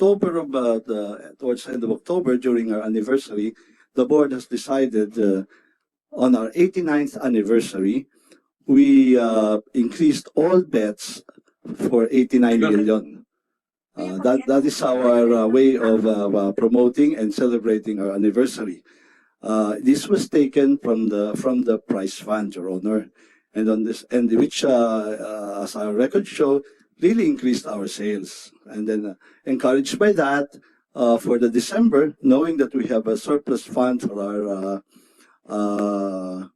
October of uh, the towards the end of October during our anniversary, the board has decided uh, on our 89th anniversary, we uh, increased all bets for 89 million. Uh, that that is our uh, way of uh, uh, promoting and celebrating our anniversary. Uh, this was taken from the from the prize fund, Your Honor, and on this and which, uh, uh, as our records show, really increased our sales. And then, uh, encouraged by that, uh, for the December, knowing that we have a surplus fund for our uh, uh,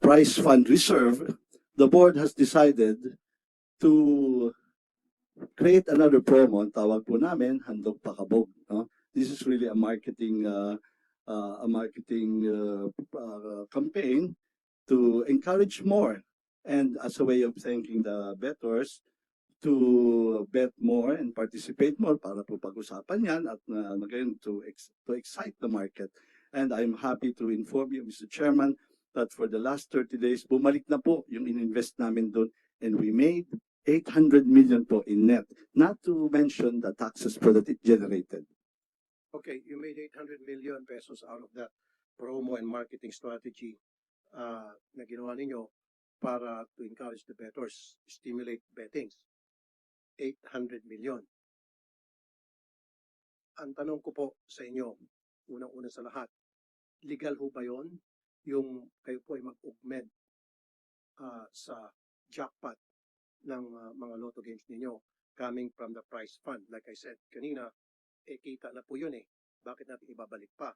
prize fund reserve, the board has decided to create another promo. Tawag po namin, Handog Pakabog. No? This is really a marketing uh, uh, a marketing uh, uh, campaign to encourage more and as a way of thanking the bettors to bet more and participate more para po pag-usapan yan at uh, again to ex- to excite the market. And I'm happy to inform you, Mr. Chairman, that for the last 30 days, bumalik na po yung ininvest namin doon and we made 800 million po in net. Not to mention the taxes po that it generated. Okay, you made 800 million pesos out of that promo and marketing strategy uh, na ginawa ninyo para to encourage the bettors, stimulate bettings. 800 million. Ang tanong ko po sa inyo, unang-una sa lahat, legal ho ba yon yung kayo po ay mag-augment uh, sa jackpot ng uh, mga lotto games ninyo coming from the prize fund? Like I said kanina, eh kita na po yun eh. Bakit natin ibabalik pa?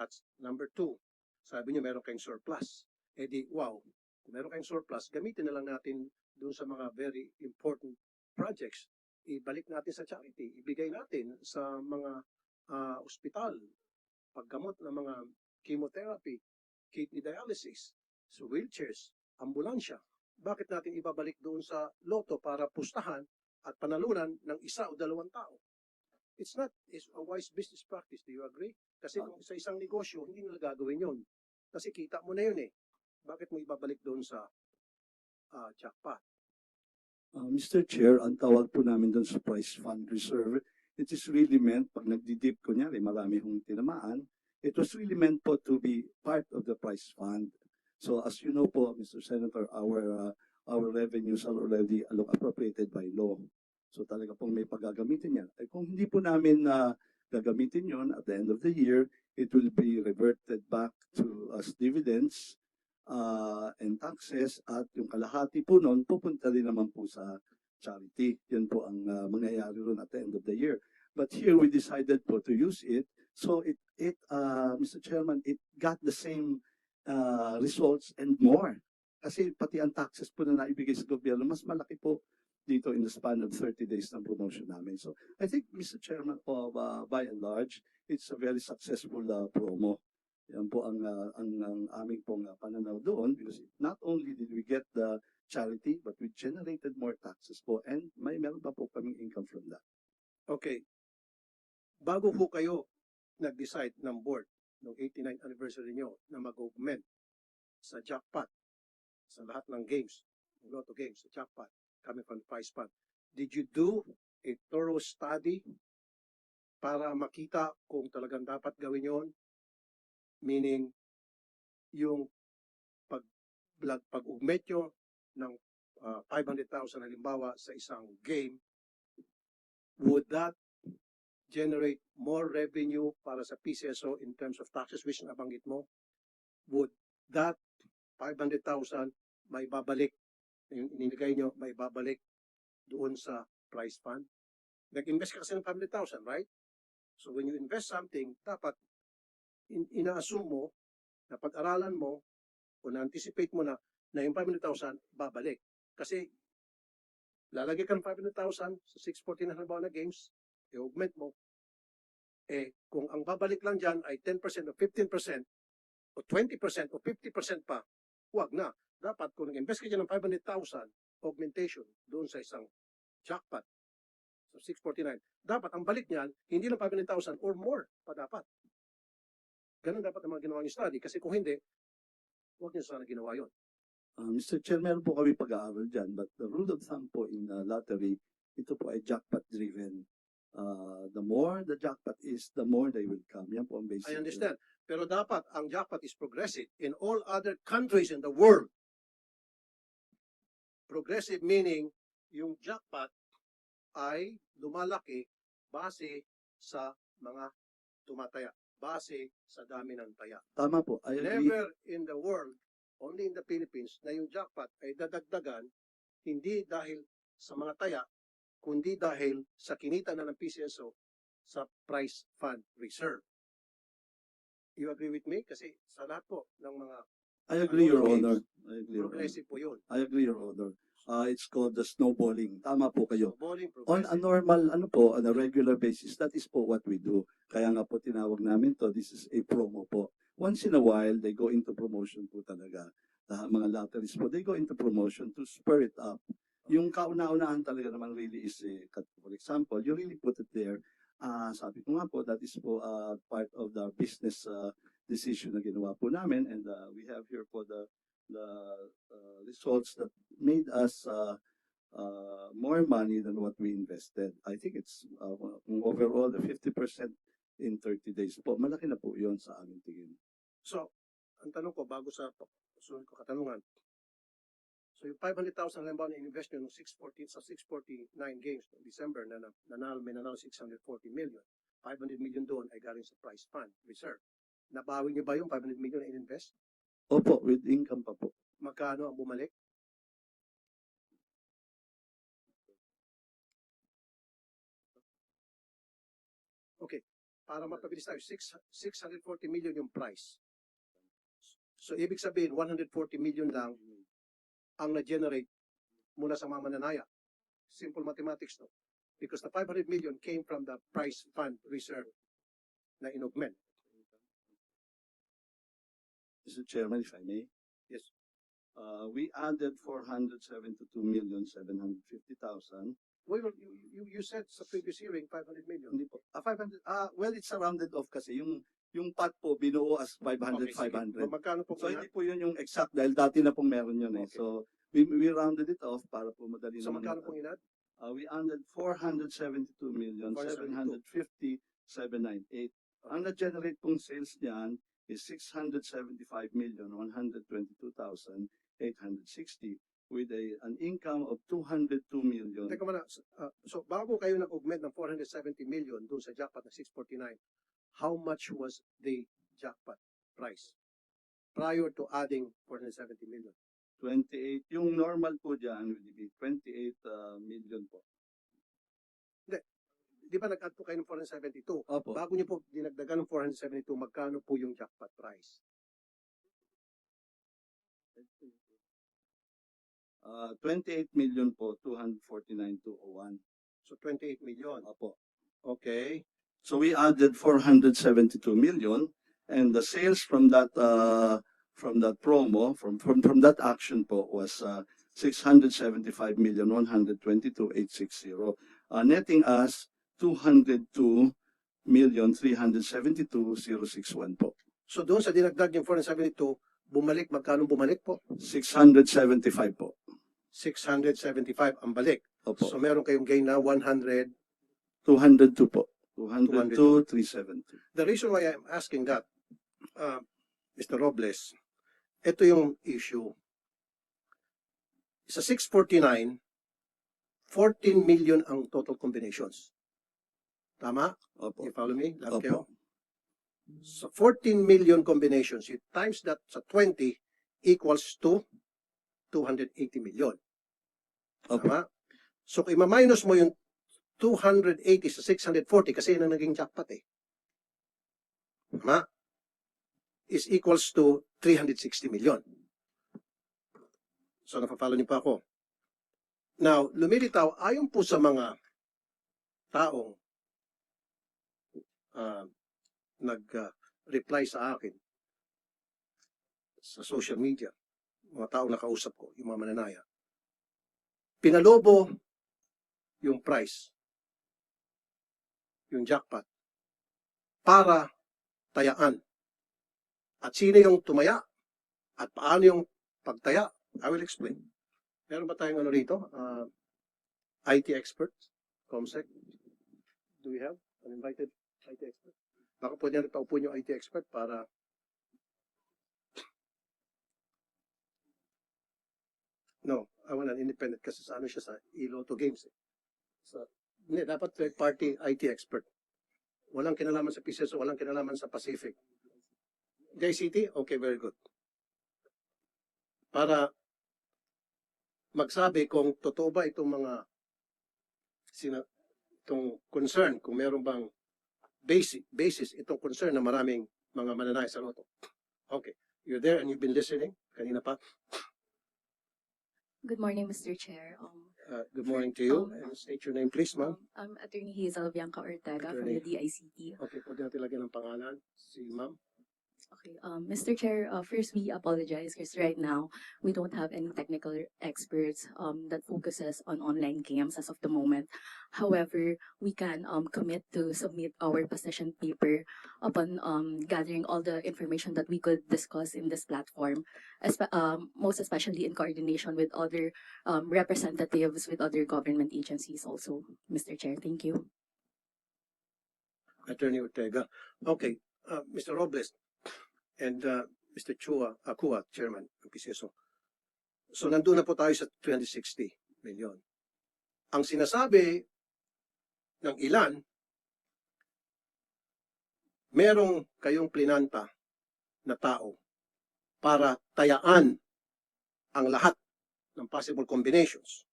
At number two, sabi niyo meron kayong surplus. Eh di, wow, kung meron kayong surplus, gamitin na lang natin dun sa mga very important projects. Ibalik natin sa charity, ibigay natin sa mga ah, ospital, paggamot ng mga chemotherapy, kidney dialysis, so wheelchairs, ambulansya. Bakit natin ibabalik doon sa loto para pustahan at panalunan ng isa o dalawang tao? It's not it's a wise business practice. Do you agree? Kasi kung sa isang negosyo, hindi nila gagawin yon. Kasi kita mo na yun eh. Bakit mo ibabalik doon sa ah, jackpot? Uh, Mr. Chair, ang tawag po namin doon sa prize fund reserve, it is really meant, pag nagdidip, kunyari, marami hong tinamaan, it was really meant po to be part of the prize fund. So as you know po, Mr. Senator, our uh, our revenues are already allo- appropriated by law. So talaga pong may paggagamitin yan. Ay kung hindi po namin na gagamitin yon at the end of the year, it will be reverted back to as dividends uh, and taxes at yung kalahati po noon pupunta din naman po sa charity. Yan po ang uh, mangyayari ron at the end of the year. But here we decided po to use it. So it, it uh, Mr. Chairman, it got the same uh, results and more. Kasi pati ang taxes po na naibigay sa gobyerno, mas malaki po dito in the span of 30 days ng promotion namin. So I think, Mr. Chairman, of, uh, by and large, it's a very successful uh, promo. Yan po ang, uh, ang, ang aming pong uh, pananaw doon because not only did we get the charity, but we generated more taxes po and may meron pa po kaming income from that. Okay. Bago po kayo nag-decide ng board ng 89th anniversary nyo na mag-augment sa jackpot sa lahat ng games, ng lotto games, sa jackpot coming from the prize fund, did you do a thorough study para makita kung talagang dapat gawin yon? Meaning, yung pag pag- pag-augment nyo ng ah, 500,000 halimbawa sa isang game, would that generate more revenue para sa PCSO in terms of taxes which nabanggit mo? Would that 500,000 may babalik, yung ininigay nyo, may babalik doon sa prize fund? Nag-invest ka kasi ng 500,000, right? So when you invest something, dapat ina-assume mo na pag-aralan mo o na-anticipate mo na na yung 500,000 babalik. Kasi lalagay ka ng 500,000 sa 614 na halimbawa na games, i-augment mo, eh, kung ang babalik lang dyan ay 10% o 15% o 20% o 50% pa, huwag na. Dapat kung nag-invest ka dyan ng 500,000 augmentation doon sa isang jackpot, so 649, dapat ang balik niyan, hindi lang 500,000 or more pa dapat. Ganun dapat ang mga ginawa niyo study. Kasi kung hindi, huwag niyo sana ginawa yon. Uh, Mr. Chair, meron po kami pag-aaral dyan, but the rule of thumb po in uh, lottery, ito po ay jackpot driven. uh, the more the jackpot is, the more they will come. Yan po ang basic. I understand. Pero dapat ang jackpot is progressive in all other countries in the world. Progressive meaning yung jackpot ay lumalaki base sa mga tumataya, base sa dami ng taya. Tama po. I agree. Never in the world, only in the Philippines, na yung jackpot ay dadagdagan hindi dahil sa mga taya, kundi dahil sa kinita na ng PCSO sa price fund reserve. You agree with me? Kasi sa lahat po ng mga I agree, Your Honor. I agree, Your Honor. progressive po yun. I agree, Your Honor. Uh, it's called the snowballing. Tama po kayo. On a normal, ano po, on a regular basis, that is po what we do. Kaya nga po tinawag namin to, this is a promo po. Once in a while, they go into promotion po talaga. Ah, mga lotteries po, they go into promotion to spur it up. Yung kauna-unahan talaga naman really is, eh, for example, you really put it there. Ah, sabi ko nga po, that is po ah, part of the business ah, decision na ginawa po namin and ah, we have here po the the ah, results that made us ah, uh, more money than what we invested. I think it's uh, overall the 50% in 30 days po. Malaki na po yon sa aming tingin. So, ang tanong ko, bago sa sunod ko katanungan, so yung 500,000 halimbawa na invest nyo nung 640, sa 649 games noong December na- nanalo, may nanalo 640 million. 500 million doon ay galing sa prize fund reserve. Nabawi nyo ba yung 500 million na in-invest? Opo, with income pa po. Magkano ang bumalik? Okay, para mapabilis tayo, six- 640 million yung price. So, ibig sabihin, 140 million lang ang na-generate mula sa mga mananaya. Simple mathematics, no? Because the 500 million came from the price fund reserve na in-augment. Mr. Chairman, if I may. Yes. Uh, we added 472,750,000. Well, you, you, you said sa previous hearing, 500 million. Hindi po. Ah, 500. Ah, well, it's rounded off kasi yung yung pot po binuo as 500 Okay, sige. 500. Magkano po So hindi po yun yung exact dahil dati na pong meron yun eh. Okay. So we we rounded it off para po madali So, naman. magkano na- pong inad? Uh, we ended 472 million, 472. 750, 798. Ang na-generate pong sales niyan is 675 million, 122,860 with a, an income of 202 million. Teka muna, ah, so bago kayo nag-augment ng 470 million doon sa jackpot na 649, how much was the jackpot price prior to adding 470 million? 28, yung normal po dyan would be 28 uh, million po. Di ba nag-add po kayo ng 472? Opo. Bago niyo po dinagdagan ng 472, magkano po yung jackpot price? Uh, 28 million po, 249,201. So 28 million. Opo. Okay. So we added 472 million and the sales from that uh, from that promo from from from that action po was uh, 675 million 122 860 uh, netting us 202 million 372 061 po So doon sa dinagdag yung 472, bumalik, magkano bumalik po? 675 po 675 ang balik. opo So meron kayong gain na 100 202 po 202 372 The reason why I'm asking that, uh, Mr. Robles, ito yung issue. Sa 649, 14 million ang total combinations. Tama? opo You follow me? Lahat Opo. kayo? So 14 million combinations, you times that sa 20 equals to 280 million. opo Tama? So kung ima-minus mo yung 280 sa 640 kasi yun ang naging jackpot eh. Tama? Is equals to 360 million. So napapalo niyo pa ako. Now, lumilitaw ayon po sa mga taong ah, nag-reply sa akin sa social media, mga taong nakausap ko, yung mga mananaya, pinalobo yung price, yung jackpot, para tayaan. At sino yung tumaya? At paano yung pagtaya? I will explain. Meron ba tayong ano rito? Ah, IT expert? Comsec? do we have an invited IT expert? Baka pwede natin paupo yung IT expert para No, I want an independent kasi sa ano siya sa Iloto Games. Eh. Sa, hindi, dapat third party IT expert. Walang kinalaman sa PCSO, walang kinalaman sa Pacific. JCT? Okay, very good. Para magsabi kung totoo ba itong mga sina, itong concern, kung meron bang basic, basis itong concern na maraming mga mananay sa loto. Okay. You're there and you've been listening kanina pa. Good morning, Mr. Chair. Um, Uh, good morning to you. Um, And state your name, please, ma'am. um, I'm Attorney Hazel Bianca Ortega from the DICT. Okay, pwede natin lagyan ng pangalan. Si ma'am. Okay, um, Mr. Chair, uh, first we apologize because right now we don't have any technical experts um, that focuses on online games as of the moment. However, we can um, commit to submit our position paper upon um, gathering all the information that we could discuss in this platform, espe- um, most especially in coordination with other um, representatives with other government agencies also. Mr. Chair, thank you. Attorney Ortega. Okay, uh, Mr. Robles and uh, Mr. Chua, Akua, Chairman ng PCSO. So nandun na po tayo sa 260 million. Ang sinasabi ng ilan, merong kayong plinanta na tao para tayaan ang lahat ng possible combinations.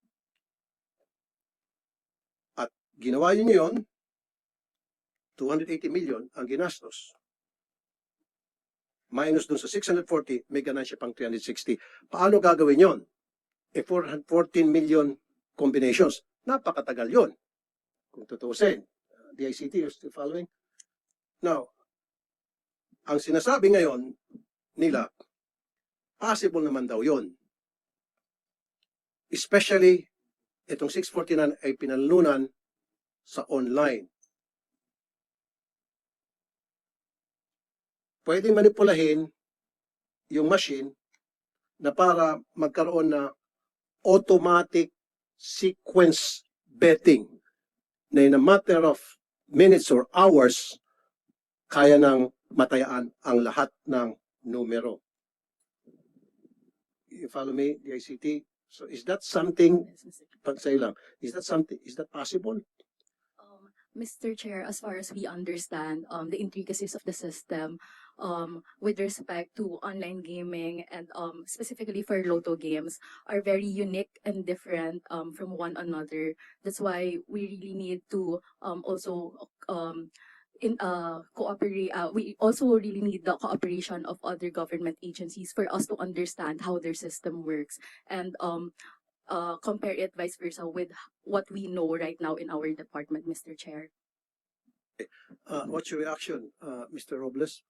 At ginawa niyo yun 280 million ang ginastos. Minus dun sa 640, may ganansya pang 360. Paano gagawin yon? E 414 million combinations. Napakatagal yon. Kung tutusin. Uh, DICT, you're still following? Now, ang sinasabi ngayon nila, possible naman daw yon. Especially, itong 649 ay pinalunan sa online. Pwedeng manipulahin yung machine na para magkaroon na automatic sequence betting na in a matter of minutes or hours kaya nang matayaan ang lahat ng numero. You follow me, the? So is that something, Yes, Mr. Chair. pag sa'yo lang, is that something, is that possible? Um, Mr. Chair, as far as we understand, um, the intricacies of the system, um, with respect to online gaming and, um, specifically for Lotto games are very unique and different, um, from one another. That's why we really need to, um, also, um, in, uh, cooperate, uh, we also really need the cooperation of other government agencies for us to understand how their system works and, um, uh, compare it vice versa with what we know right now in our department, Mr. Chair. Uh, what's your reaction, uh, Mr. Robles?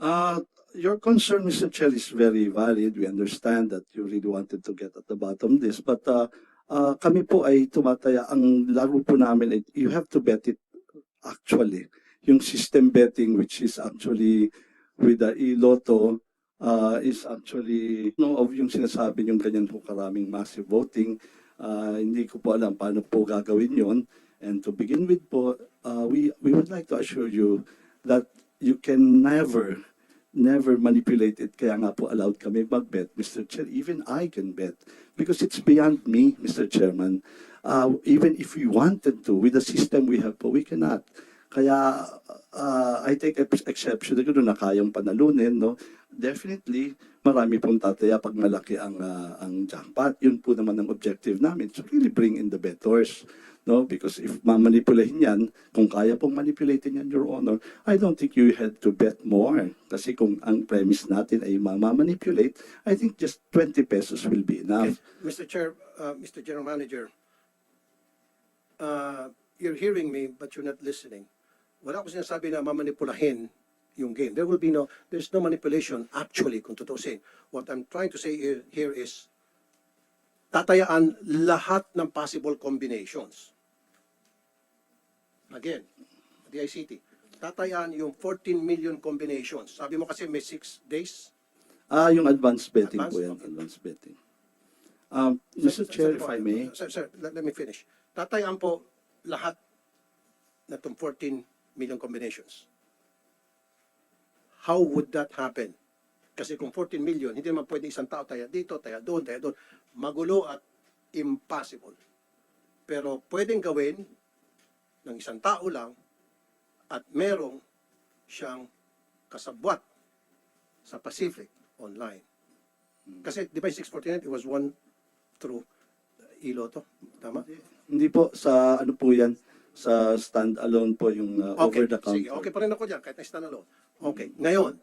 Uh, your concern, Mr. Chair, is very valid. We understand that you really wanted to get at the bottom of this. But uh, uh, kami po ay tumataya. Ang laro po namin, ay you have to bet it actually. Yung system betting, which is actually with the e-lotto, uh, is actually, no, of yung sinasabi yung ganyan po karaming massive voting. Uh, hindi ko po alam paano po gagawin yon. And to begin with po, uh, we, we would like to assure you that you can never, never manipulate it. Kaya nga po allowed kami mag-bet, Mr. Chair. Even I can bet because it's beyond me, Mr. Chairman. Uh, even if we wanted to, with the system we have po, we cannot. Kaya uh, I take ex- exception na na kayang panalunin, no? Definitely, marami pong tataya pag malaki ang, uh, ang jackpot. Yun po naman ang objective namin. To really bring in the bettors. No, because if mamanipulahin yan, kung kaya pong manipulatin yan, Your Honor, I don't think you had to bet more. Kasi kung ang premise natin ay mamanipulate, I think just 20 pesos will be enough. Mr. Chair, uh, Mr. General Manager, uh, you're hearing me but you're not listening. Wala ko sinasabi na mamanipulahin yung game. There will be no, there's no manipulation actually kung tutusin. What I'm trying to say here is tatayaan lahat ng possible combinations. Again, the ICT. Tatayaan yung 14 million combinations. Sabi mo kasi may 6 days. Ah, yung advanced betting po Advanced? yan, Okay. advanced betting. Um, Sir, Mr. Chair, sir, if I may, Sir, sir, let, let me finish. Tatayaan po lahat na itong 14 million combinations. How would that happen? Kasi kung 14 million, hindi naman pwede isang tao tayo dito, tayo doon, tayo doon. Magulo at impossible. Pero pwedeng gawin ng isang tao lang at merong siyang kasabwat sa Pacific online. Kasi di ba yung 649, it was one through Iloto. Tama? Hindi po sa ano po yan sa stand-alone po yung uh, Okay, over the counter. sige. Okay pa rin ako dyan, kahit na standalone. Okay, ngayon,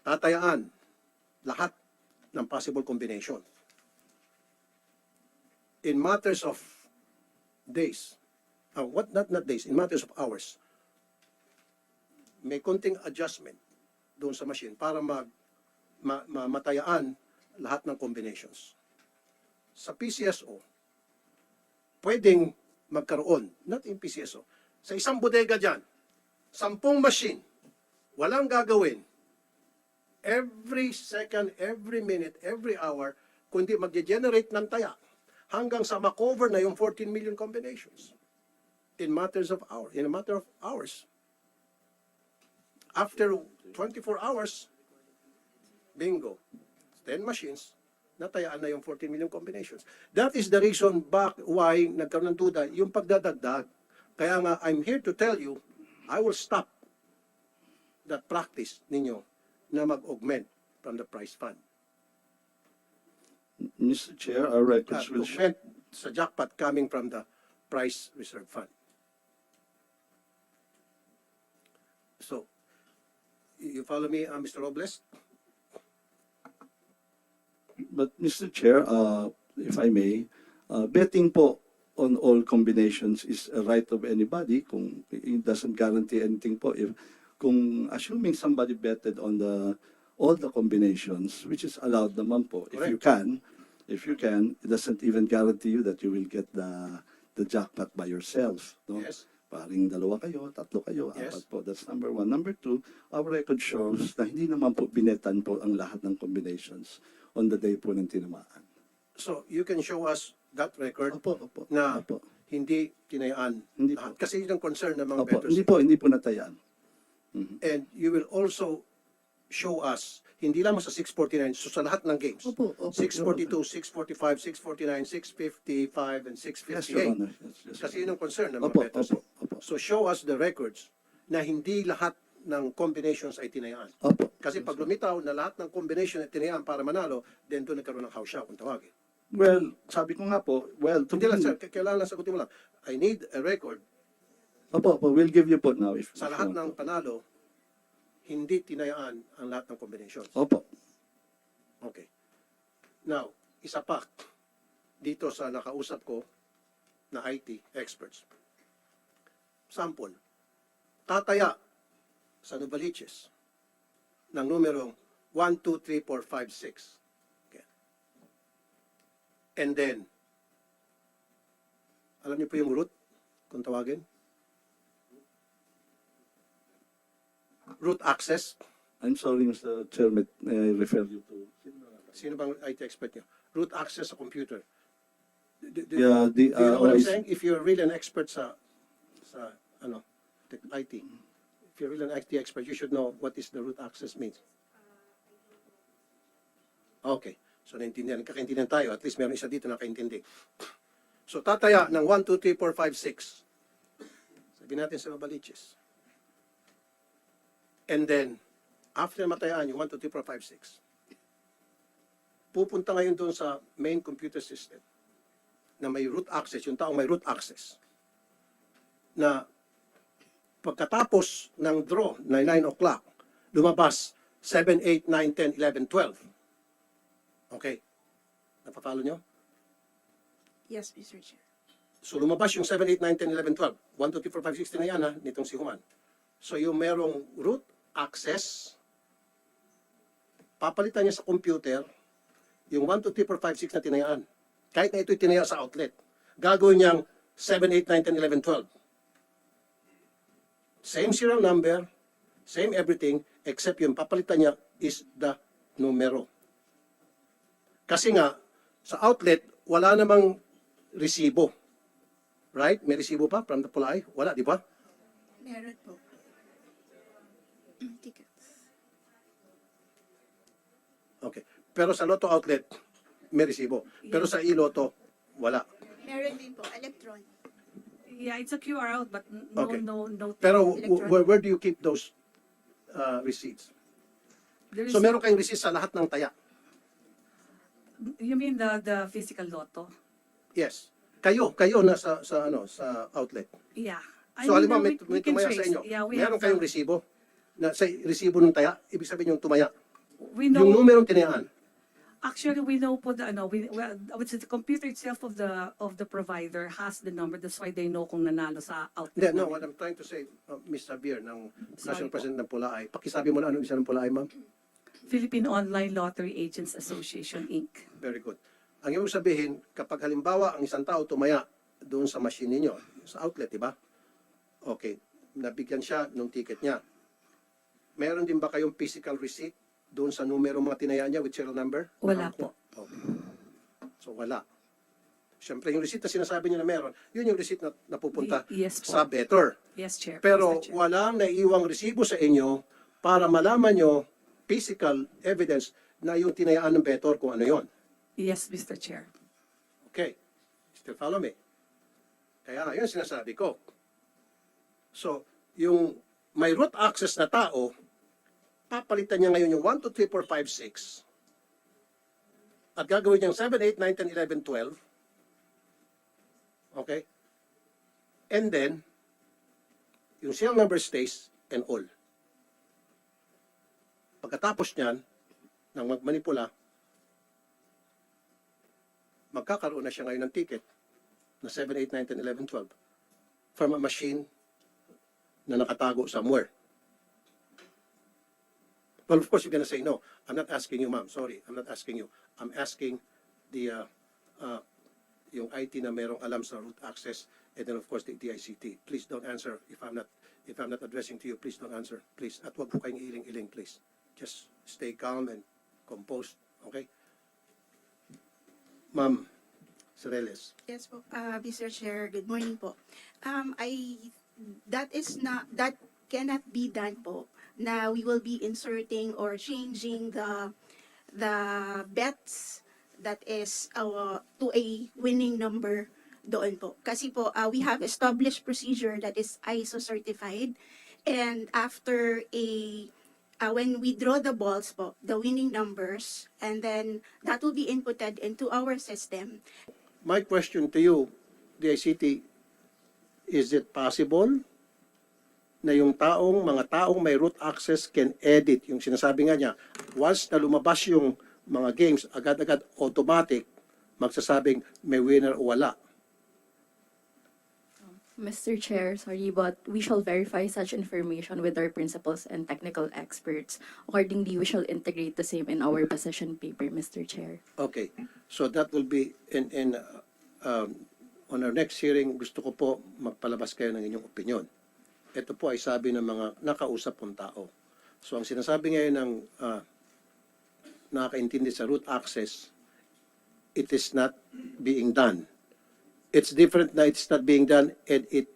tatayaan lahat ng possible combination. In matters of days, uh, what not not days, in matters of hours, may konting adjustment doon sa machine para mag ma, ma- matayaan lahat ng combinations. Sa PCSO, pwedeng magkaroon, not in PCSO, sa isang bodega dyan, sampung machine, walang gagawin, every second, every minute, every hour, kundi mag-generate ng taya hanggang sa makover na yung 14 million combinations in matters of hours, in a matter of hours. After 24 hours, bingo, 10 machines, natayaan na yung 14 million combinations. That is the reason back why nagkaroon ng duda yung pagdadagdag. Kaya nga, I'm here to tell you, I will stop that practice ninyo na mag-augment from the price fund. Mr. Chair, our records will show. augment sa jackpot coming from the price reserve fund. So, you follow me, uh, Mr. Robles? But Mr. Chair, uh, if I may, uh, betting po on all combinations is a right of anybody. Kung it doesn't guarantee anything po. If kung assuming somebody betted on the all the combinations, which is allowed naman po, if you can, if you can, it doesn't even guarantee you that you will get the the jackpot by yourself. No? Yes. Paring dalawa kayo, tatlo kayo, Yes. apat po. That's number one. Number two, our record shows na hindi naman po binetan po ang lahat ng combinations on the day po ng tinamaan. So, you can show us that record Opo, opo. na Opo. hindi tinayaan Hindi lahat. po. Kasi yun ang concern ng mga Opo, bettors. hindi po, hindi po natayaan. And you will also show us, hindi lamang sa 649, so sa lahat ng games. Opo, opo. 642, 645, 649, 655, and Yes, 658. Your Honor. Yes, yes, Kasi yun ang concern ng mga opo, opo. So show us the records na hindi lahat ng combinations ay tinayaan. Opo. Kasi pag lumitaw na lahat ng combination ay tinayaan para manalo, then doon nagkaroon ng house shot kung tawagin. Well, sabi ko nga po, well, to Hindi lang sir, kailangan lang sagutin mo lang. I need a record Opo, opo, we'll give you po now. If, sa if lahat you ng want panalo, hindi tinayaan ang lahat ng combinations. Opo. Okay. Now, isa pa dito sa nakausap ko na IT experts. Sample. Tataya sa Novaliches ng numerong 1, 2, 3, 4, 5, 6. Okay. And then, alam niyo po yung root, kung tawagin? Root access. I'm sorry, Mr. Chairman, may I refer you to... Sino bang IT expert niyo? Root access sa computer. Do- do- Yeah, the, Do you know uh, what I'm saying? If you're really an expert sa, sa, ano, tech- IT, if you're really an IT expert, you should know what is the root access means. Okay. So, naintindihan, kakaintindihan tayo. At least meron isa dito na kaintindi. So, tataya ng 1, 2, 3, 4, 5, 6. Sabi natin sa Mabaliches. And then, after matayaan yung 1, 2, 3, 4, 5, 6, pupunta ngayon doon sa main computer system na may root access, yung taong may root access, na pagkatapos ng draw na 9 o'clock, lumabas 7, 8, 9, 10, 11, 12. Okay. Napapalo nyo? Yes, Mr. Chair. So lumabas yung 7, 8, 9, 10, 11, 12. 1, 2, 3, 4, 5, 6 na yan ha, nitong si Human. So yung merong root access, papalitan niya sa computer yung 1, 2, 3, 4, 5, 6 na tinayaan. Kahit na ito'y tinaya sa outlet. Gagawin niyang 7, 8, 9, 10, 11, 12. Same serial number, same everything, except yung papalitan niya is the numero. Kasi nga, sa outlet, wala namang resibo. Right? May resibo pa from the Pulay? Wala, di ba? Meron po. Tickets. Okay. Pero sa Lotto outlet, may resibo. Pero sa iLotto, wala. Meron din po. Electron. Yeah, it's a QR out, but n- no, Okay. no, no. Pero w- Electronic. where, where do you keep those uh, receipts? There is- So meron kayong receipt sa lahat ng taya? You mean the, the physical lotto? Yes. Kayo, kayo na sa, sa, ano, sa outlet. Yeah. I So mean, halimbawa may, we- may we can tumaya sa trace. inyo. Yeah, we meron have kayong the- resibo na sa resibo ng taya, ibig sabihin yung tumaya. We know, Yung numerong tinayaan. Actually, we know po the, ano, we, well, which is the computer itself of the, of the provider has the number. That's why they know kung nanalo sa outlet. Hindi, no, what I'm trying to say, uh, Ms. Xavier, ng Sorry National po. President ng Pulaay, pakisabi mo na anong isa ng Pulaay, ma'am? Philippine Online Lottery Agents Association, Inc. Very good. Ang ibig sabihin, kapag halimbawa ang isang tao tumaya doon sa machine ninyo, sa outlet, di ba? Okay, nabigyan siya ng ticket niya. Meron din ba kayong physical receipt doon sa numero mga tinaya niya with serial number? Wala Nakakuha? Okay. So wala. Siyempre, yung receipt na sinasabi niya na meron, yun yung receipt na napupunta Y- yes po. sa better. Yes, Chair. Pero Mr. Chair. walang naiiwang resibo sa inyo para malaman nyo physical evidence na yung tinayaan ng better kung ano yon. Yes, Mr. Chair. Okay. Still follow me? Kaya nga, yun sinasabi ko. So, yung may root access na tao, papalitan niya ngayon yung 1, 2, 3, 4, 5, 6. At gagawin niyang 7, 8, 9, 10, 11, 12. Okay? And then, yung serial number stays and all. Pagkatapos niyan, ng magmanipula, magkakaroon na siya ngayon ng ticket na 7, 8, 9, 10, 11, 12 from a machine na nakatago somewhere. Well, of course, you're gonna say, no, I'm not asking you, ma'am. Sorry, I'm not asking you. I'm asking the, uh, uh, yung IT na merong alam sa root access and then of course the DICT. Please don't answer if I'm not, if I'm not addressing to you, please don't answer. Please. At wag po kayong iling-iling, please. Just stay calm and composed, okay? Ma'am Cireles. Yes po. Uh, Mr. Chair, good morning po. Um, I, that is not, that cannot be done po. Na we will be inserting or changing the, the bets that is uh, to a winning number doon po. Kasi po, uh, we have established procedure that is ISO certified. And after a, uh, when we draw the balls po, the winning numbers, and then that will be inputted into our system. My question to you, DICT, is it possible na yung taong, mga taong may root access can edit, yung sinasabi nga niya, once na lumabas yung mga games, agad-agad automatic, magsasabing may winner o wala. Mr. Chair, sorry, but we shall verify such information with our principals and technical experts. Accordingly, we shall integrate the same in our position paper, Mr. Chair. Okay, so that will be in, in, uh, um, on our next hearing, gusto ko po magpalabas kayo ng inyong opinion. Ito po ay sabi ng mga nakausap pong tao. So ang sinasabi ngayon ng uh, nakakaintindi sa root access, it is not being done. It's different na it's not being done and it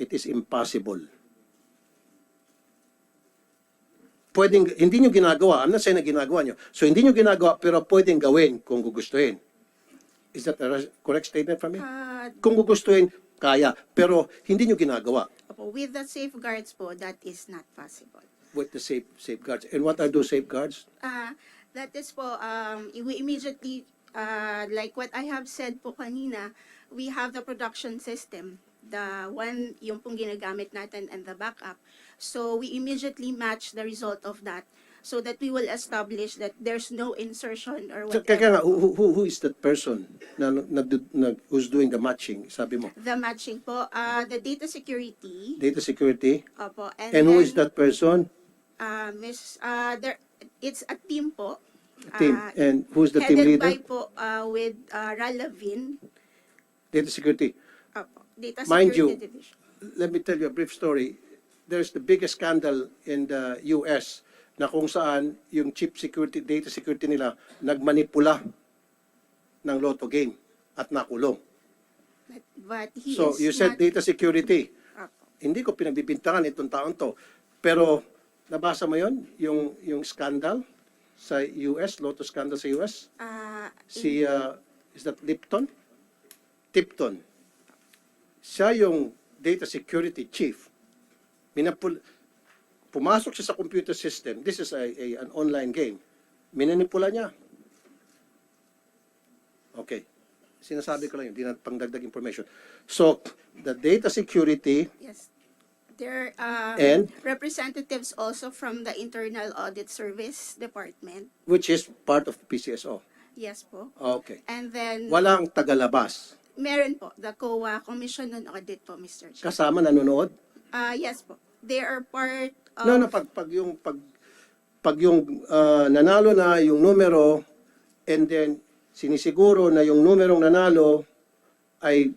it is impossible. Pwedeng, hindi nyo ginagawa. I'm not saying na ginagawa nyo. So hindi nyo ginagawa pero pwedeng gawin kung gugustuhin. Is that a correct statement from me? Uh, Kung gugustuhin, kaya. Pero hindi nyo ginagawa Opo, with the safeguards po, that is not possible. with the safe safeguards. And what are those safeguards? Ah, that is po, um, we immediately, uh, like what I have said po kanina, we have the production system, the one, yung pong ginagamit natin and the backup. So we immediately match the result of that so that we will establish that there's no insertion or So, kaya whatever. nga, who, who, who is that person na, na, na, who's doing the matching? Sabi mo, The matching po, uh, the data security, data security. opo, and, And who is then, that person? Uh, Miss, uh, there, it's a team po. Team. Ah, And who's the team headed by leader? po uh, with uh, Ralavin, Data security. Opo, Data Mind Security you, Division. let me tell you a brief story. There's the biggest scandal in the US na kung saan yung chip security, data security nila nagmanipula ng lotto game at nakulong. But, but he So, you said not- data security. Apo. Hindi ko pinagbibintangan itong taon to. Pero, nabasa mo yon yung, yung scandal sa US, Lotus scandal sa US? Ah, Si, uh, is that Lipton? Tipton. Siya yung data security chief. Minapul pumasok siya sa computer system. This is a, a- an online game. Minanipula niya. Okay. Sinasabi ko lang yun, di na pangdagdag information. So, the data security Yes. There are And? representatives also from the Internal Audit Service Department. which is part of PCSO. Yes po. Okay. And then, Walang tagalabas. meron po, the COA Commission on Audit po, Mr. Chair. Kasama nanonood. Ah, yes po. They are part of... No, no, pag, pag yung, pag, pag yung ah, nanalo na yung numero, and then sinisiguro na yung numerong nanalo ay